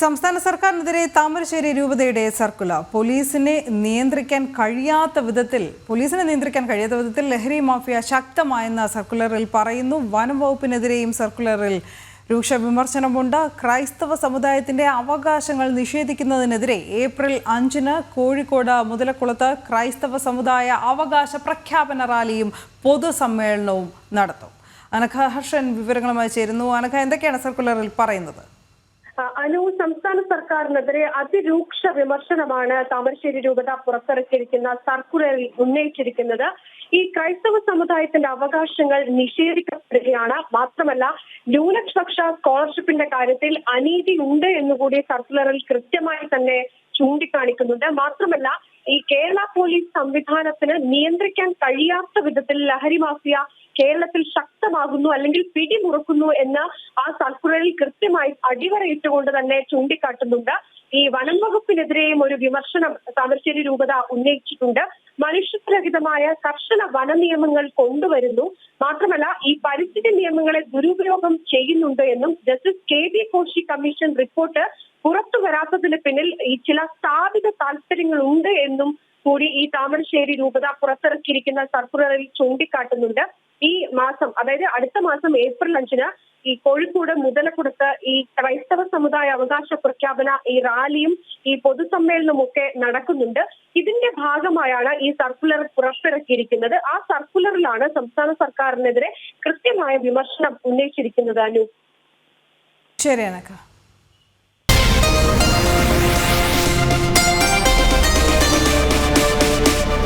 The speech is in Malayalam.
സംസ്ഥാന സർക്കാരിനെതിരെ താമരശ്ശേരി രൂപതയുടെ സർക്കുലർ പോലീസിനെ നിയന്ത്രിക്കാൻ കഴിയാത്ത വിധത്തിൽ പോലീസിനെ നിയന്ത്രിക്കാൻ കഴിയാത്ത വിധത്തിൽ ലഹരി മാഫിയ ശക്തമായെന്ന സർക്കുലറിൽ പറയുന്നു. വനം വകുപ്പിനെതിരെയും സർക്കുലറിൽ രൂക്ഷ വിമർശനമുണ്ട്. ക്രൈസ്തവ സമുദായത്തിന്റെ അവകാശങ്ങൾ നിഷേധിക്കുന്നതിനെതിരെ ഏപ്രിൽ അഞ്ചിന് കോഴിക്കോട് മുതലക്കുളത്ത് ക്രൈസ്തവ സമുദായ അവകാശ പ്രഖ്യാപന റാലിയും പൊതുസമ്മേളനവും നടത്തും. അനഘ ഹർഷൻ വിവരങ്ങളുമായി ചേരുന്നു. അനഘ എന്തൊക്കെയാണ് സർക്കുലറിൽ പറയുന്നത്? അനു സംസ്ഥാന സർക്കാരിനെതിരെ അതിരൂക്ഷ വിമർശനമാണ് താമരശ്ശേരി രൂപത പുറത്തിറക്കിയിരിക്കുന്ന സർക്കുലറിൽ ഉന്നയിച്ചിരിക്കുന്നത്. ഈ ക്രൈസ്തവ സമുദായത്തിന്റെ അവകാശങ്ങൾ നിഷേധിക്കപ്പെടുകയാണ്. മാത്രമല്ല ന്യൂനപക്ഷ സ്കോളർഷിപ്പിന്റെ കാര്യത്തിൽ അനീതി ഉണ്ട് എന്നുകൂടി സർക്കുലറിൽ കൃത്യമായി തന്നെ ചൂണ്ടിക്കാണിക്കുന്നുണ്ട്. മാത്രമല്ല ഈ കേരള പോലീസ് സംവിധാനത്തിന് നിയന്ത്രിക്കാൻ കഴിയാത്ത വിധത്തിൽ ലഹരി മാഫിയ കേരളത്തിൽ ശക്തമാകുന്നു അല്ലെങ്കിൽ പിടിമുറുക്കുന്നു എന്ന് ആ സർക്കുലറിൽ കൃത്യമായി അടിവരയിട്ടുകൊണ്ട് തന്നെ ചൂണ്ടിക്കാട്ടുന്നുണ്ട്. ഈ വനം വകുപ്പിനെതിരെയും ഒരു വിമർശനം താമരശ്ശേരി രൂപത ഉന്നയിച്ചിട്ടുണ്ട്. മനുഷ്യരഹിതമായ കർശന വന നിയമങ്ങൾ കൊണ്ടുവരുന്നു. മാത്രമല്ല ഈ പരിസ്ഥിതി നിയമങ്ങളെ ദുരുപയോഗം ചെയ്യുന്നുണ്ട് എന്നും justice K B Koshy commission report പുറത്തു വരാത്തതിന് പിന്നിൽ ഈ ചില സ്ഥാപിത താല്പര്യങ്ങൾ ഉണ്ട് എന്നും കൂടി ഈ താമരശ്ശേരി രൂപത പുറത്തിറക്കിയിരിക്കുന്ന സർക്കുലറിൽ ചൂണ്ടിക്കാട്ടുന്നുണ്ട്. ഈ മാസം അതായത് അടുത്ത മാസം ഏപ്രിൽ അഞ്ചിന് ഈ കോഴിക്കോട് മുതലക്കുടത്ത് ഈ ക്രൈസ്തവ സമുദായ അവകാശ പ്രഖ്യാപന ഈ റാലിയും ഈ പൊതുസമ്മേളനവും ഒക്കെ നടക്കുന്നുണ്ട്. ഇതിന്റെ ഭാഗമായാണ് ഈ സർക്കുലർ പുറത്തിറക്കിയിരിക്കുന്നത്. ആ സർക്കുലറിലാണ് സംസ്ഥാന സർക്കാരിനെതിരെ കൃത്യമായ വിമർശനം ഉന്നയിച്ചിരിക്കുന്നത് അനു. ശരി